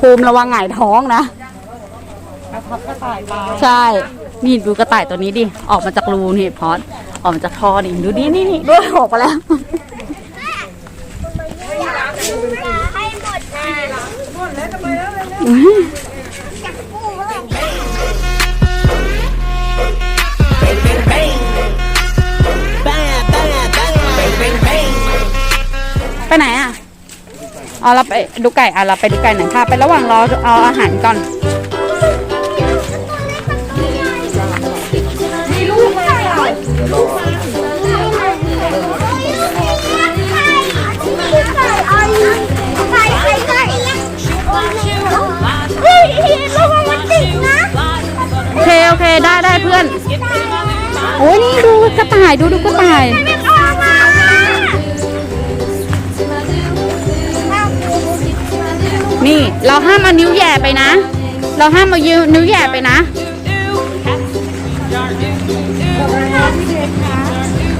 ภูมิระวังหงายท้องนะกระทับกระต่ายตายใช่ นี่ดูกระต่ายตัวนี้ดิ ออกมาจากรูนี่พอดออกมาจากท่อนี่ดูดินี่นี่ด้วยออกมาแล้วให้หมดนะไปไหนอะ เอาเราไปดูไก่อะเราไปดูไก่หน่อยค่ะไประหว่างรอเอาอาหารก่อนเฮ้ยระวังมันติดนะโอเคโอเคได้ได้เพื่อนโอ้ยนี่ดูกระต่ายดูดูกระต่าย นออกมานี่เราห้ามเอานิ้วแหย่ไปนะ เราห้ามเอานิ้วนิ้วแหย่ไปนะ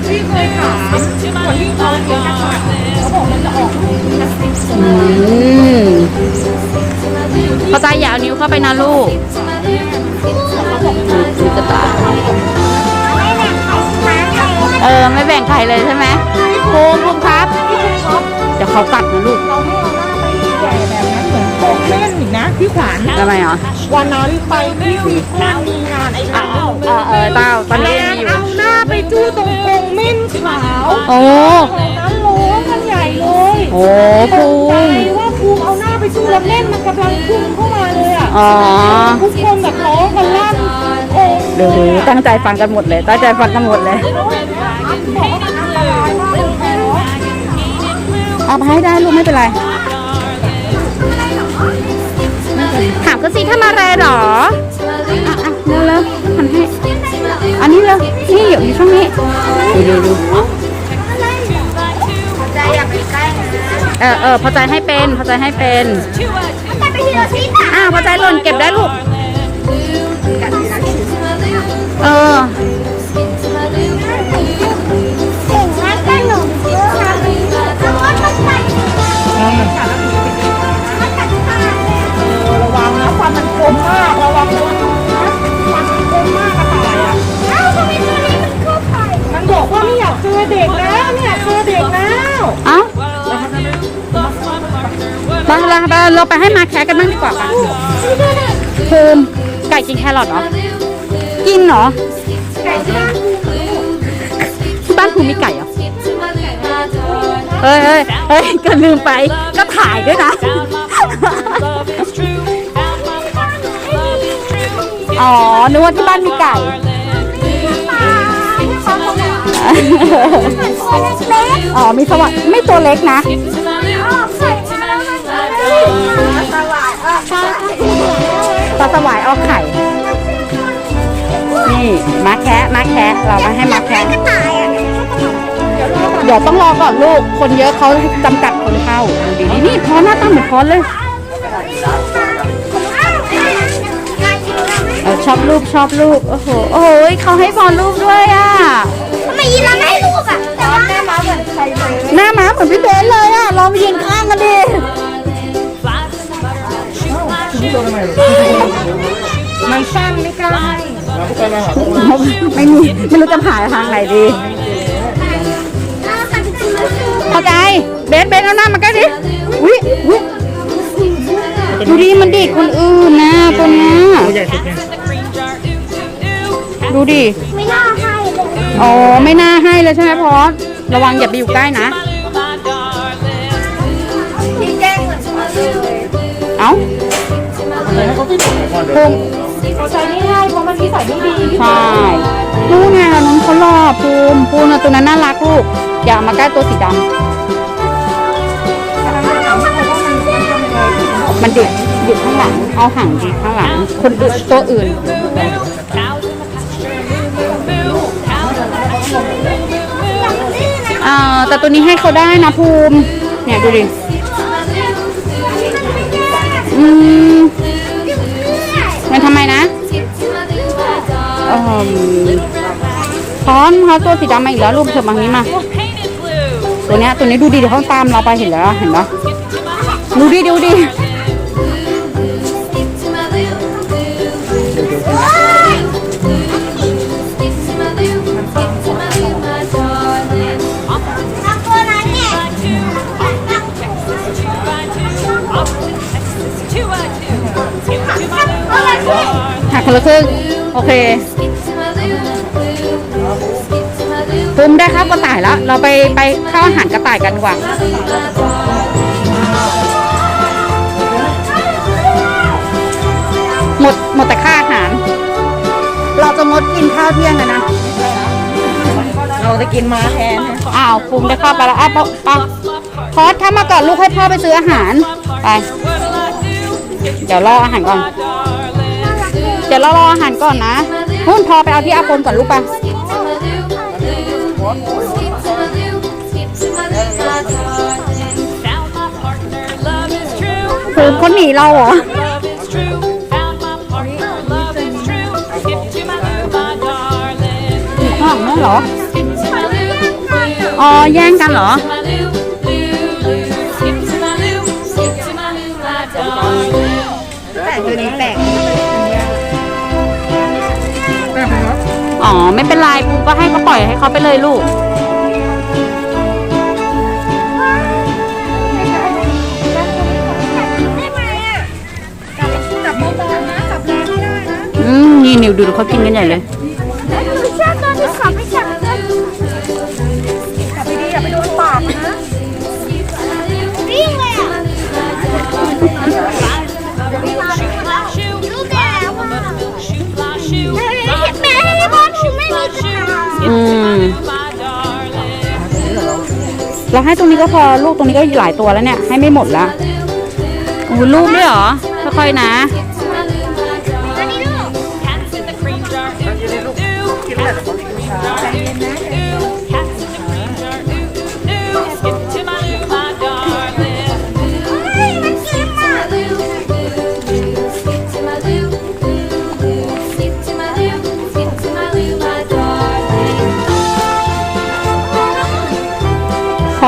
พี่เคยถามคนที่เขาเลี้ยงกระต่ายเขาบอกมันจะออกลูกพลาสติกอืมเข้าใจอย่าเอานิ้วเข้าไปนะลูกดูกระต่ายเออ ไม่แบ่งใครเลยใช่ไหมภูมิภูมิครับ เดี๋ยวเขากัดนะลูก พี่ขวัญทำไมเหรอวันนั้นไปที่ซีคอนมีงานไอ้เต้าเออเออเต้าตอนนี้ยังมีอยู่เอาหน้าไปจู้ตรงกรงเม่นขาวโอ้ของน้ำโล้กันใหญ่เลยโอ้ภูใจมิว่าภูมิเอาหน้าไปจู้แล้วเล่นมันกำลังพุ่งเข้ามาเลยอะอ๋อทุกคนแบบร้องกันลั่นโอ้ดูดูตั้งใจฟังกันหมดเลย ตั้งใจฟังกันหมดเลยเอาไปให้ได้ลูกไม่เป็นไร ถามก็สิทำอะไรหรออะอะเร็วเร็วหันให้ อันนี้เร็วนี่อยู่อยู่ช่องนี้ดูดูดูใจอยากไปใกล้นะเออเออพอใจให้เป็นพอใจให้เป็นมันไปทีละชิ้นอะอ่าพอใจหล่นเก็บได้ลูกเออ เราไปเราไปให้มาแคสกันบ้างดีกว่าป่ะภูมิไก่กินแครอทเหรอ กินเหรอที่บ้านภูมิมีไก่เหรอ เฮ้ยเฮ้ยเฮ้ยก็ลืมไป ก็ถ่ายด้วยนะ อ๋อ นึกว่าที่บ้านมีไก่อ๋อ มีสวัสดไม่ตัวเล็กนะ ปลาสวายเอาไข่ นี่มาแคะมาแคะเรามาให้มาแคะเดี๋ยวต้องรอก่อนลูก คนเยอะเขาจำกัดคนเข้าดูดินี่พอหน้าตาเหมือนพอเลยเออชอบรูปชอบรูปโอ้โหโอ้โหเขาให้พอรูปด้วยอะทำไมยีราฟไม่ให้ลูกอะแต่ว่าแม่มาเหมือนใครเลยหน้าม้าเหมือนพี่เบสเลยอะลองไปยืนข้างกันดิ มันสั้นไม่กล้าให้ไม่มีไม่รู้จะผ่าทางไหนดี เข้าใจ เบสเบสเอาหน้ามาใกล้ดิอุ้ยอุ้ยดูดิมันดีดคนอื่นนะตัวเนี้ยดูดิ ไม่น่าให้เลยอ๋อ ไม่น่าให้เลยใช่ไหมพอสระวังอย่าไปอยู่ใกล้นะที่แจ้งเหมือนกันเลยเอ้า ภูมิใจไม่ให้เพราะมันนิสัยไม่ดีใช่นู่นไงน้องเขาหล่อภูมิภูมิน่ะตัวนั้นน่ารักลูกอย่าเอามาใกล้ตัวสีดำมันเดิดดิดข้างหลังเอาห่างดิดข้างหลัง คนอื่นตัวอื่น อ่าแต่ตัวนี้ให้เขาได้นะภูมิ เนี่ยดูดิ อืมำไมนะเออพร้อมเขาตัวสีดำมาอีกแล้วลูกเธอมาทางนี้มา ตัวเนี้ยตัวนี้ดูดิเดี๋ยวเขาตามเราไปเห็นแล้วเห็นปะดูดิดูดิ คนละครึ่ง โอเคภูมิได้ข้าวกระต่ายแล้ว เราไปไปเข้าอาหารกระต่ายกันดีกว่าหมดหมดแต่ค่าอาหาร เราจะงดกินข้าวเที่ยงเลยนะ เราจะกินม้าแทนนะอ้าวภูมิได้ข้าวไปแล้วอะปะปะพอสถ้ามาก่อนลูกให้พ่อไปซื้ออาหาร ไป เดี๋ยวรออาหารก่อนเดี๋ยวเรารออาหารก่อนนะหุ่นพอไปเอาที่อาปนก่อนลูกไปโหคนหนีเราเหรอ ข้างหลังนั่นเหรอ อ๋อ แย่งกันเหรอ แต่ตัวนี้แปลก อ๋อ ไม่เป็นไรภูมิก็ให้เขาปล่อยให้เขาไปเลยลูกได้ไหมอะจับเบาๆนะจับแรงไม่ได้นะ อืม นี่นิวดูดูเขากินกันใหญ่เลย อืม My darling. เราให้ตรงนี้ก็พอลูกตรงนี้ก็หลายตัวแล้วเนี่ย ให้ไม่หมดละโอ้โหลูกด้วยเหรอค่อยๆนะอันนี้ลูก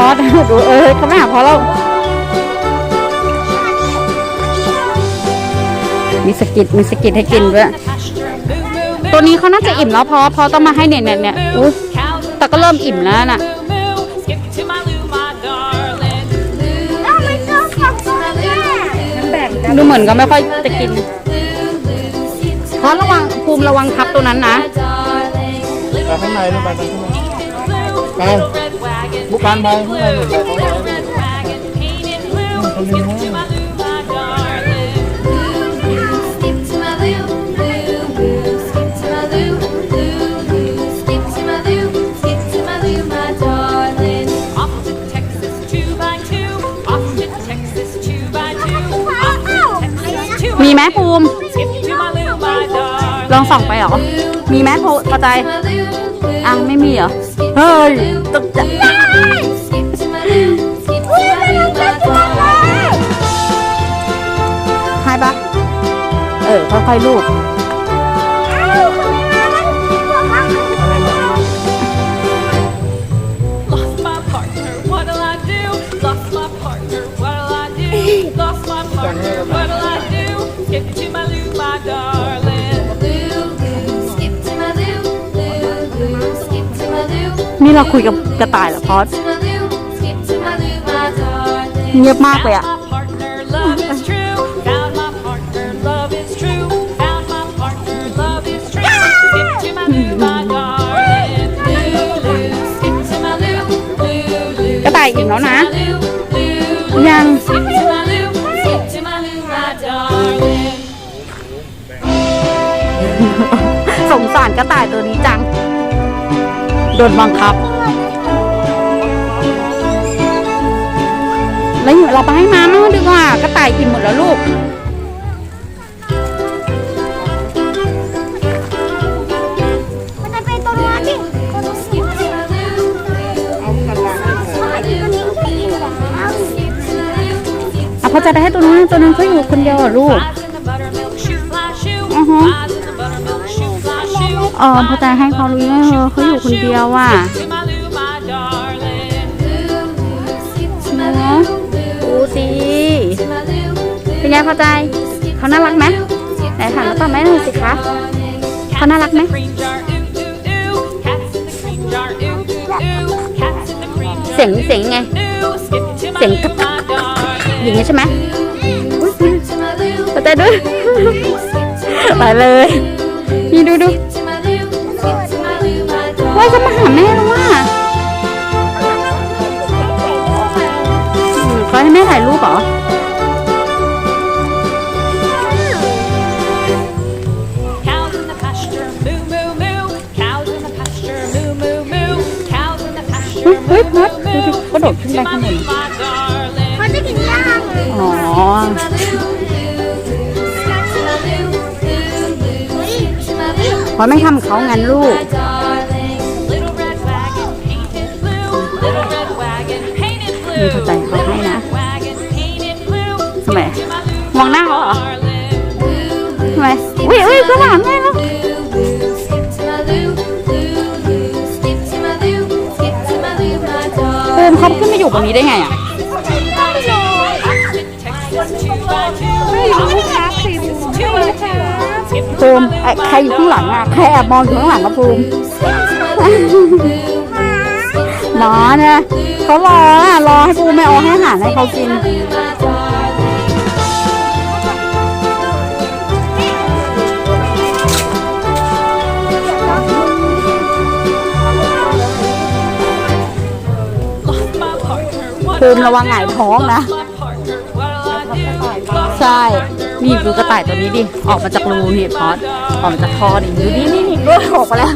อสดูเออเขาไม่หาพอเรามีสกิดมีสกิดให้กินด้วย Pasture, moo, moo, moo. ตัวนี้เขาน่าจะอิ่มแล้วพอพอต้องมาให้เนี่ยเนี่ยเนี่ยอุ๊ย Cows in แต่ก็เริ่มอิ่มแล้วน่ะ moo, moo. Skip to my loo, my darling. แล้วมันชอบกับตัวแม่มันแบ่งกันดูเหมือนก็ไม่ค่อยจะกินเพราะระวังภูมิระวังทับตัวนั้นนะ ไปข้างในลูกไปไปข้างในไป Little red wagon, ลูกปานไปข้างในหนึ่งไปตรงไหน little red wagon, painted blue. Skip to my loo, my darling. Off to Texas, two by two. Off to Texas, two by two. Off to Texas, two มี by ไหมภูมิ Skip to my loo, my darling. ลองส่องไปเหรอ มีไหมภูกระจาย อังไม่มีเหรอ เฮ้ยตกใจให้ปะเออ ค่อยๆลูบ นี่เราคุยกับกระต่ายเหรอพอดเงียบมากเลยอะกระต่ายอิ่มแล้วนะ ยัง สงสารกระต่ายตัวนี้จัง โดนบังคับ แล้วอยู่เราไปให้มามั่งดีกว่ากระต่ายอิ่มหมดแล้วลูก มันจะเป็นตัวนี้ดิเอากันละตัวนี้ก็ดีแล้วอะพอจะไปให้ตัวนั้นตัวนั้นเขาอยู่คนเดียวเหรอลูก เออพอจะให้เขารู้ว่าเออเขาอยู่คนเดียวว่ะเนื้อดูสิเป็นไงพอใจเขาน่ารักไหมไหนถามแล้วตอบแม่หน่อยสิคะเขาน่ารักไหมเสียงเสียงไง เสียงกระ my darling. อย่างเงี้ใช่ไหมอุ๊ยพอใจด้วยไปเลย นี่ดูดู my ว่าจะ darling. มาหาแม่แล้วว่าเขาให้แม่ถ่ายรูปเหรอ Cows in the pasture, moo moo moo. Cows in the pasture, moo moo moo. Cows in the pasture, เฮ้ยเฮ้ย moo พัด moo ดู moo. ดิกระโดดขึ้นไป To ข้าง my บน loo, my darling. เขาจะกินย่างอ๋อเพราะไม่ทำเขางั้นลูก painted มี blue. เข้าใจเขาให้นะ Wagon painted blue. ทำไม To my loo, มองหน้าเขาเหรอ darling. ทำไมอุ้ยอุ้ยก็หาแม่แล้ว Skip to my loo, loo, loo. Skip to my loo, skip to my loo, my ภู darling. มิเขาขึ้นมาอยู่บนนี้ได้ไงอะไม่รู้ครับสิชื่ออะไรคะภูมิไอ้ใครอยู่ข้างหลังอะใครแอบมองอยู่ข้างหลังกับภูมิ หมาเนี่ยเขารออะรอให้ภูไม่เอาให้อาหารให้เขากินภูมิระวังหงายท้องนะ ใช่ นี่ดูกระต่ายตัวนี้ดิ ออกมาจากรูนี่พอดออกมาจากทอนี่ดูนี่นี่นี่ด้วยออกมาแล้ว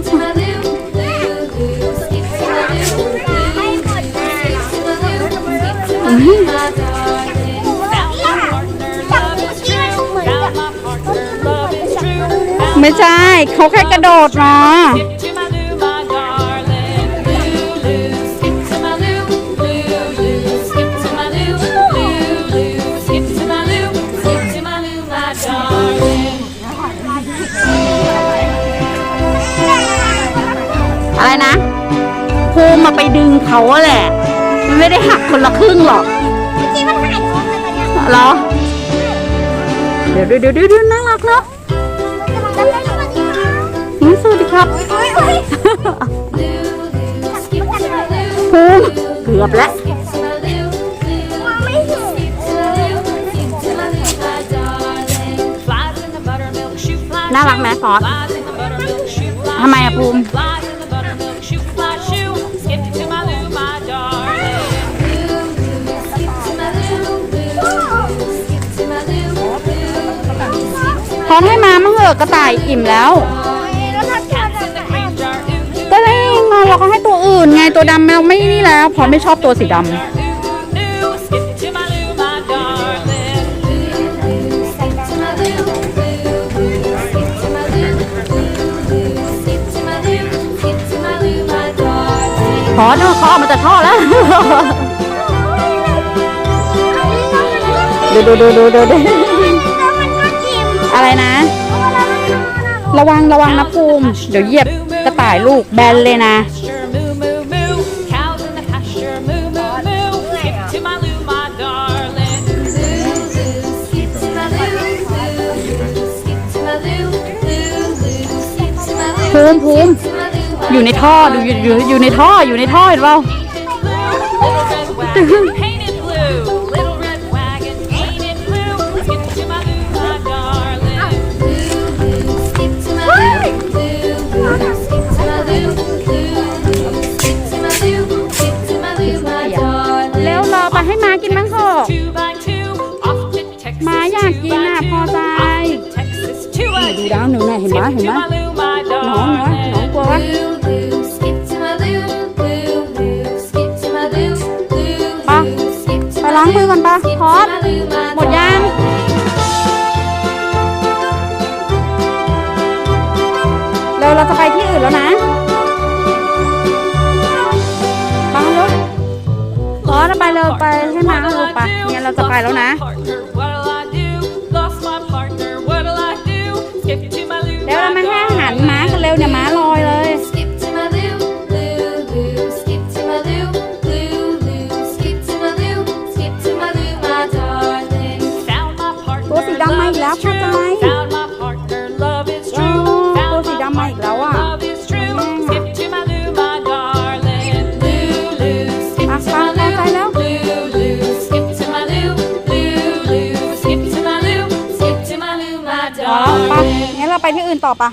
ไม่ใช่เขาแค่กระโดดมาอะไรนะภูมิมาไปดึงเขาอะแหละ ไม่ได้หักคนละครึ่งหรอกที่มันหายท้องเลยเนี่ยเหรอ เดี๋ยวเดี๋ยวเดี๋ยวเดี๋ยวน่ารักเนาะแล้วไม่ทำอะไรนะอืมสวัสดีครับอุ้ยอุ้ยภูมิเกือบแล้วมองไม่เห็นน่ารักไหมฟอสทำไมอะภูมิ พอให้มามั่งเหอะกระต่ายอิ่มแล้วแล้วถ้าเกิดอะไรก็ได้ไงเราก็ให้ตัวอื่นไงตัวดำเราไม่นี่แล้ว พอไม่ชอบตัวสีดำพอเนอะเขาออกมาจากท่อแล้ว ดูดูดูดูดู อะไรนะ ระวังระวังนะภูมิ เดี๋ยวเหยียบกระต่ายลูกแบนเลยนะ ภูมิภูมิอยู่ในท่ออยู่อยู่อยู่ในท่ออยู่ในท่อเห็นเปล่า ดู two. ดาวหนูหน่อยเห็นไหมเห็นไหม To my loo, my น้องนะน้อง darling. กลัววะ Skip to my loo, loo, loo. Skip to my loo, loo, ปะ loo. Skip to ไป my ล้างมือก่อนปะ Skip พ to อด my loo, my หมดยัง เร็วเราจะไปที่อื่นแล้วนะไปลูกพอจะไปเร็วไปให้มาลูกไปงั้นเราจะไปแล้วนะ loo, loo, loo. Skip to my loo, skip to my loo, my พอแล้วไป darling. งั้นที่อื่นต่อปะ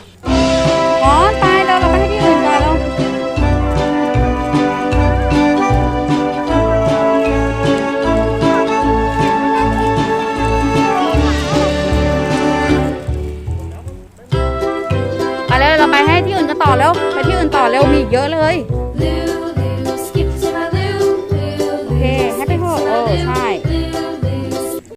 อ๋อตายแล้วเราไปให้ที่อื่นกันแล้วไปเลยเราไปให้ที่อื่นกันต่อแล้ว ไปที่อื่นต่อเร็วมีอีกเยอะเลย Lou, Lou, skip to my Lou, Lou, โอเคให้ไปเถอะเออใช่